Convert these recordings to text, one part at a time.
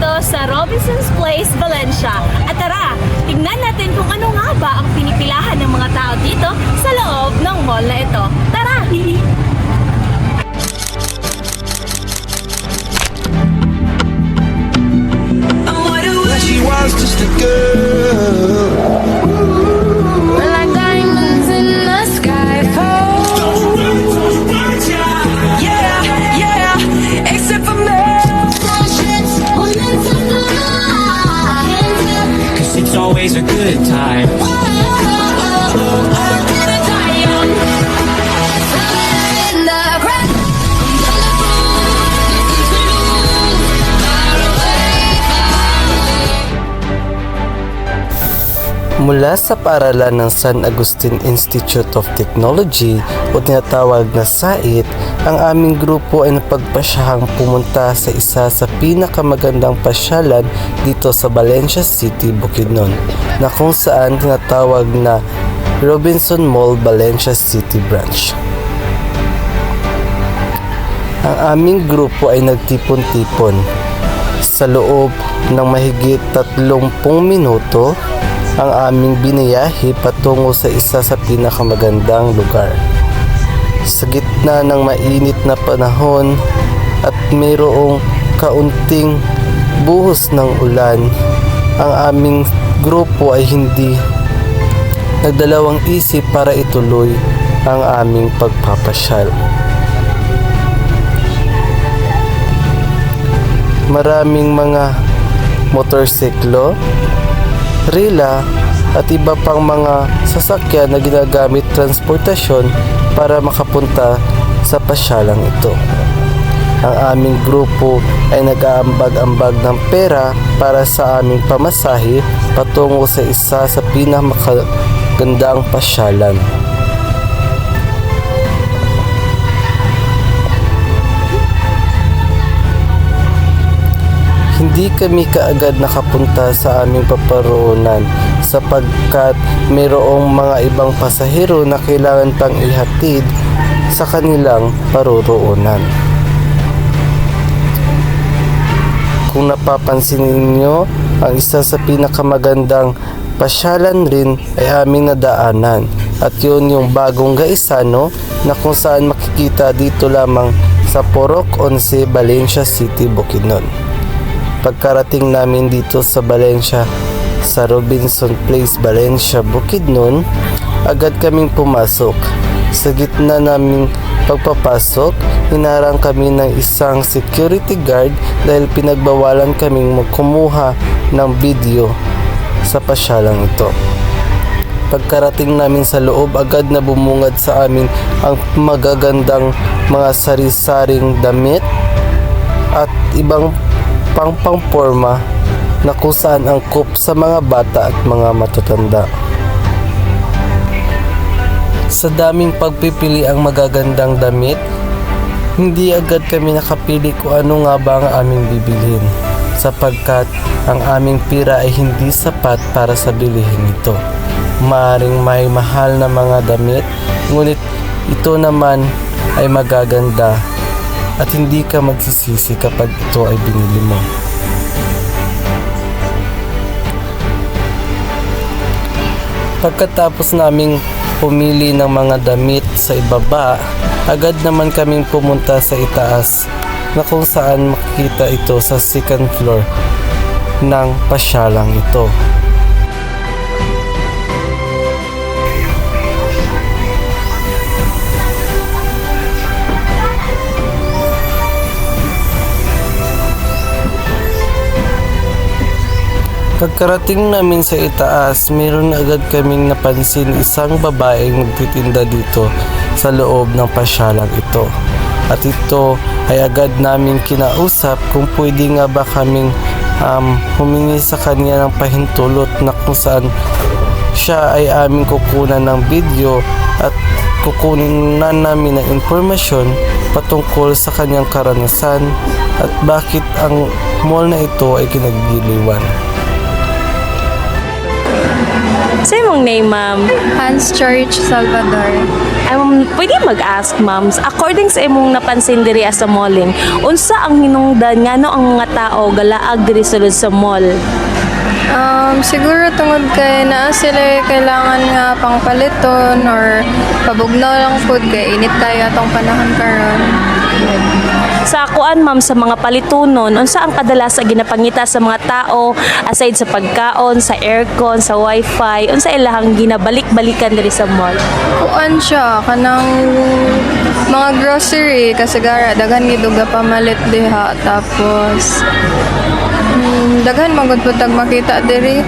dito sa Robinson's Place, Valencia. At tara, tignan natin kung ano nga ba ang pinipilahan ng mga tao dito sa loob ng mall na ito. Tara! She was just a girl. Mula sa paaralan ng San Agustin Institute of Technology o tinatawag na SAIT, ang aming grupo ay napagpasyahang pumunta sa isa sa pinakamagandang pasyalan dito sa Valencia City, Bukidnon, na kung saan tinatawag na Robinson Mall Valencia City Branch. Ang aming grupo ay nagtipon-tipon sa loob ng mahigit 30 minuto ang aming biniyahe patungo sa isa sa pinakamagandang lugar. Sa gitna ng mainit na panahon at mayroong kaunting buhos ng ulan, ang aming grupo ay hindi nagdalawang isip para ituloy ang aming pagpapasyal. Maraming mga motorsiklo, rila at iba pang mga sasakyan na ginagamit transportasyon para makapunta sa pasyalang ito. Ang aming grupo ay nag-aambag-ambag ng pera para sa aming pamasahe patungo sa isa sa pinamakagandang pasyalan. Hindi kami kaagad nakapunta sa aming paparoonan sapagkat mayroong mga ibang pasahero na kailangan pang ihatid sa kanilang paroroonan. Kung napapansin ninyo, ang isa sa pinakamagandang pasyalan rin ay aming nadaanan at yun yung bagong gaisano na kung saan makikita dito lamang sa Porok 11 Valencia City, Bukidnon. Pagkarating namin dito sa Valencia sa Robinson Place, Valencia, Bukidnon, agad kaming pumasok. Sa gitna naming pagpapasok, hinarang kami ng isang security guard dahil pinagbawalan kaming magkumuha ng video sa pasyalang ito. Pagkarating namin sa loob, agad na bumungad sa amin ang magagandang mga sari-saring damit at ibang pang-pangporma na kung saan angkop sa mga bata at mga matatanda. Sa daming pagpipili ang magagandang damit, hindi agad kami nakapili kung ano nga ba ang aming bibilhin sapagkat ang aming pira ay hindi sapat para sa bilihin ito. Maaring may mahal na mga damit, ngunit ito naman ay magaganda at hindi ka magsisisi kapag ito ay binili mo. Pagkatapos naming pumili ng mga damit sa ibaba, agad naman kaming pumunta sa itaas na kung saan makikita ito sa second floor ng pasyalang ito. Pagkarating namin sa itaas, meron agad kaming napansin isang babaeng nagtitinda dito sa loob ng pasyalang ito. At ito ay agad namin kinausap kung pwede nga ba kaming um, humingi sa kanya ng pahintulot na kung saan siya ay aming kukunan ng video at kukunan namin ng impormasyon patungkol sa kanyang karanasan at bakit ang mall na ito ay kinagiliwan. Sa imong name, ma'am? Hans Church Salvador. Um, pwede mag-ask, ma'am, according sa imong napansin diri sa malling, unsa ang hinungdan ngano ang mga tao galaag diri sulod sa mall? Um, siguro tungod kay naa sila kailangan nga pangpaliton or pabugnaw lang food kay init tayo atong panahon karon. Sa kuan ma'am sa mga palitunon, unsa ang kadalas sa ginapangita sa mga tao aside sa pagkaon, sa aircon, sa wifi, unsa ilahang ginabalik-balikan diri sa mall? Kuan siya kanang mga grocery kasagara daghan gid og pamalit diha tapos hmm, daghan magud putag makita diri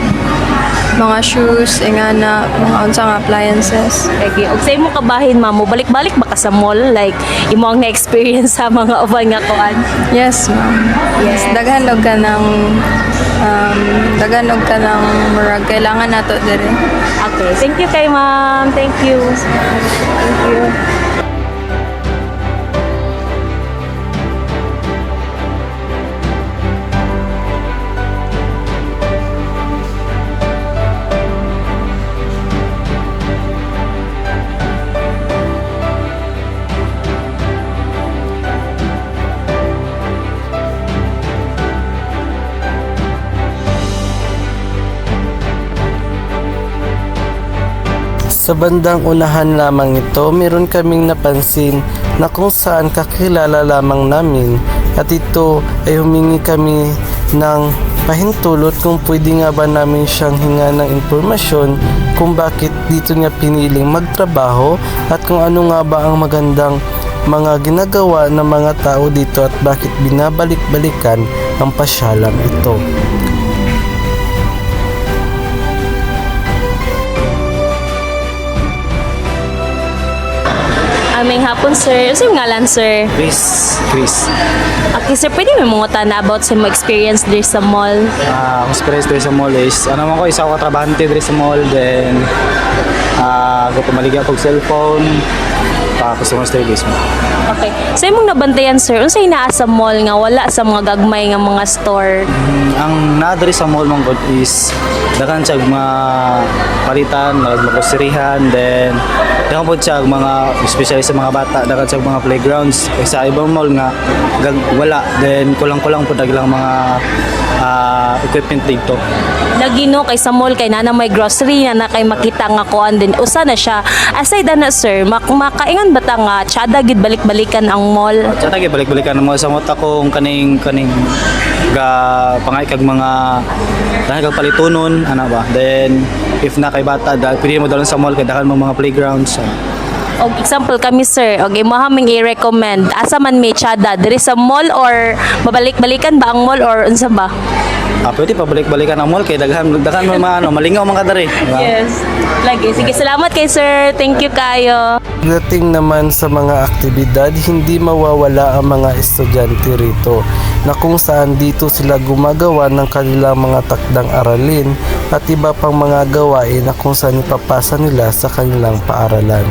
mga shoes, ingana, mga unsang appliances. Lagi, og sa imong kabahin ma'am, balik-balik ba ka sa mall like imo ang na-experience sa mga uban nga kuan? Yes, ma'am. Yes. Daghan og ka ng um, daghan og ka ng murag kailangan nato diri. Okay, thank you kay ma'am. Thank you. Thank you. Sa bandang unahan lamang ito, meron kaming napansin na kung saan kakilala lamang namin at ito ay humingi kami ng pahintulot kung pwede nga ba namin siyang hinga ng impormasyon kung bakit dito niya piniling magtrabaho at kung ano nga ba ang magandang mga ginagawa ng mga tao dito at bakit binabalik-balikan ang pasyalang ito. Aming hapon, sir. Yung ngalan, sir? Chris, Chris. Okay, sir, pwede may mga na about sa mga experience diri sa mall? Ah, ang experience dito sa mall is, ano man ko, isa ko trabahante dito sa mall, then, ah, uh, pumaligya ko cellphone, pa customer service mo. Okay. Sa imong nabantayan, sir, unsa naa sa mall nga wala sa mga gagmay nga mga store? Mm, ang nadiri sa mall mong god is, dakan siya mga palitan, mga groceryhan, then, dakan po siya mga, especially sa mga bata, dakan siya mga playgrounds. Kaya sa ibang mall nga, gag, wala, then kulang-kulang po dagilang mga ah, equipment dito. Nagino kay sa mall kay nana may grocery na na kay makita nga kuan din. Usa na siya. Aside na sir, mak makaingon ba ta nga tsada gid balik-balikan ang mall? Sa tagi balik-balikan mo sa mata kong kaning kaning ga pangay kag mga dahil kag palitunon ana ba then if na kay bata dahil pwede mo dalon sa mall kay dahil mo mga playgrounds so, Og example kami sir, og imo haming i-recommend asa man may tsada diri sa mall or mabalik-balikan ba ang mall or unsa ba? Ah, pwede pa balik-balikan ang mall kay daghan daghan mo mga ano malingaw mga kadari diba? Yes. Lagi. Sige, salamat kay sir. Thank you kayo. Pagdating naman sa mga aktibidad, hindi mawawala ang mga estudyante rito na kung saan dito sila gumagawa ng kanilang mga takdang aralin at iba pang mga gawain na kung saan ipapasa nila sa kanilang paaralan.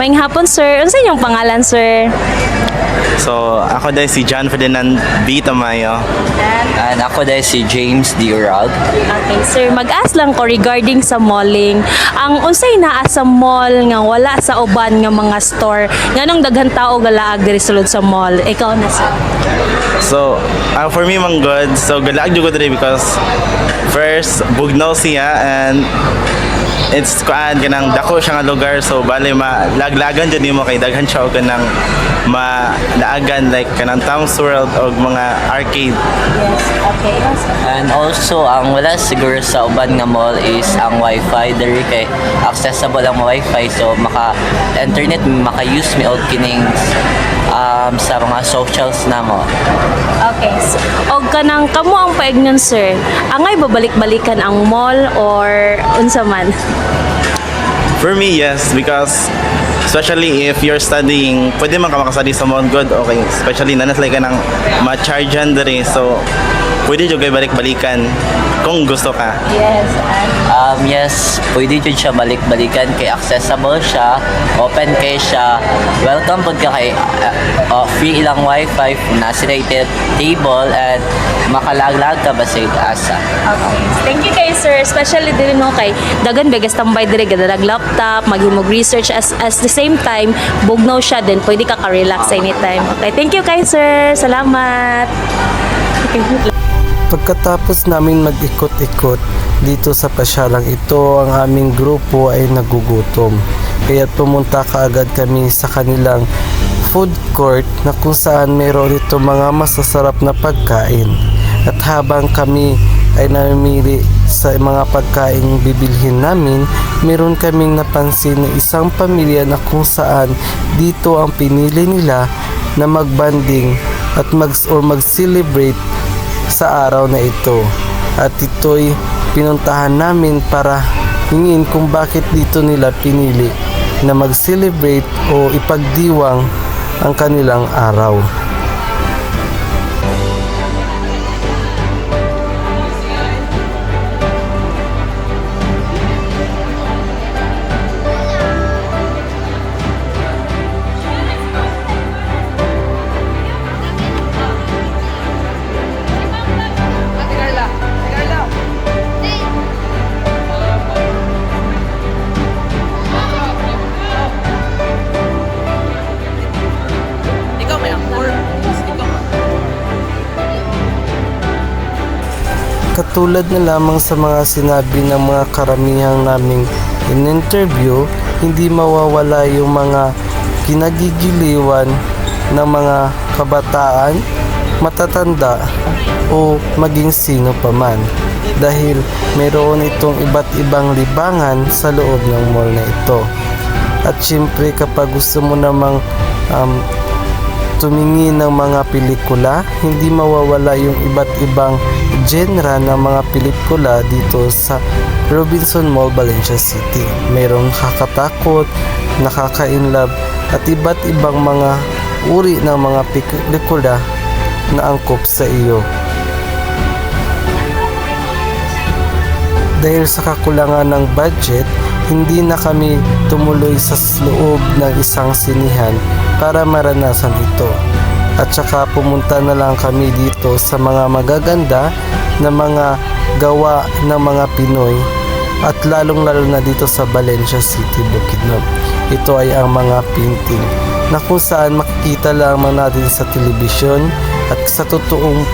Maing hapon sir. Unsa inyong pangalan sir? So, ako dahil si John Ferdinand B. Tamayo. And ako dahil si James D. Urag. Okay, sir, mag-ask lang ko regarding sa malling. Ang unsay naa sa mall nga wala sa uban nga mga store, nganong daghan tao galaag diri sulod sa mall. Ikaw na sir. So, uh, for me, mang good. So, galaag jud ko today because first, bugnaw siya and it's kuan kanang dako siya nga lugar so bali ma laglagan jud nimo kay daghan siya og kanang malaagan like kanang Tom's World og mga arcade Yes, okay. And also, ang wala siguro sa uban nga mall is ang wifi. Diri kay accessible ang wifi so maka-internet, maka-use mi og kining um, sa mga socials na mo. Okay. So, og kanang kamo ang paignon sir, angay babalik-balikan ang mall or unsa man? For me, yes, because especially if you're studying, pwede man ka makastudy sa Mount Good, okay, especially na naslay ka ng ma-chargean diri. So, pwede jud kay balik-balikan kung gusto ka. Yes, and Um, yes, pwede dyan siya balik-balikan kay accessible siya, open kay siya. Welcome po ka kay uh, uh, free ilang wifi, nasirated table, and makalaglag ka ba sa asa. Okay. Thank you kay sir, especially diri no kay dagan begas tambay diri gadalag laptop, maghimog research as as the same time bugnaw siya then pwede ka ka-relax anytime. Okay, thank you kay sir. Salamat. Okay. Pagkatapos namin mag-ikot-ikot dito sa pasyalang ito, ang aming grupo ay nagugutom. Kaya pumunta kaagad kami sa kanilang food court na kung saan mayroon ito mga masasarap na pagkain. At habang kami ay namimili sa mga pagkain bibilhin namin, meron kaming napansin na isang pamilya na kung saan dito ang pinili nila na magbanding at mag or mag-celebrate sa araw na ito. At ito'y pinuntahan namin para hingin kung bakit dito nila pinili na mag-celebrate o ipagdiwang ang kanilang araw. Katulad na lamang sa mga sinabi ng mga karamihang naming in-interview, hindi mawawala yung mga kinagigiliwan ng mga kabataan, matatanda o maging sino paman dahil mayroon itong iba't ibang libangan sa loob ng mall na ito. At syempre kapag gusto mo namang um, tumingin ng mga pelikula, hindi mawawala yung iba't ibang genre ng mga pelikula dito sa Robinson Mall, Valencia City. Mayroong kakatakot, nakaka-inlove at iba't ibang mga uri ng mga pelikula na angkop sa iyo. Dahil sa kakulangan ng budget, hindi na kami tumuloy sa loob ng isang sinihan para maranasan ito. At saka pumunta na lang kami dito sa mga magaganda na mga gawa ng mga Pinoy at lalong-lalo na dito sa Valencia City, Bukidnon. Ito ay ang mga painting na kung saan makikita lamang natin sa telebisyon at sa totoong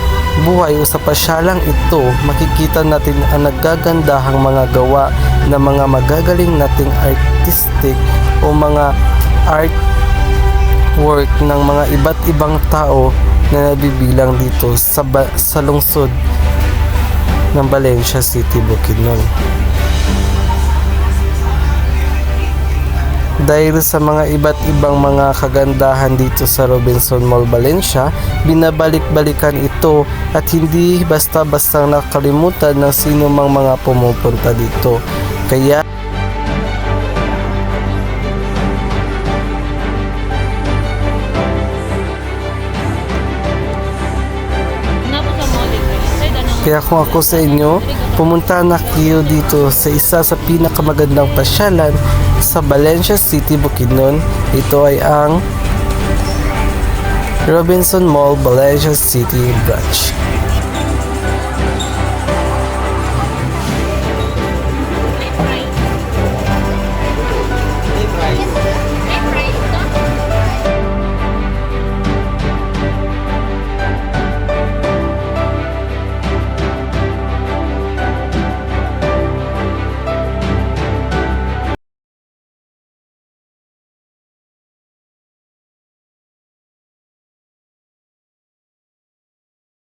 buhay o sa pasyalang ito, makikita natin ang nagagandahang mga gawa ng mga magagaling nating artistic o mga art work ng mga iba't ibang tao na nabibilang dito sa, sa lungsod ng Valencia City, Bukidnon. Dahil sa mga iba't ibang mga kagandahan dito sa Robinson Mall Valencia, binabalik-balikan ito at hindi basta-basta nakalimutan ng sino mang mga pumupunta dito. Kaya Kaya kung ako sa inyo, pumunta na kayo dito sa isa sa pinakamagandang pasyalan sa Valencia City, Bukidnon. Ito ay ang Robinson Mall, Valencia City Branch.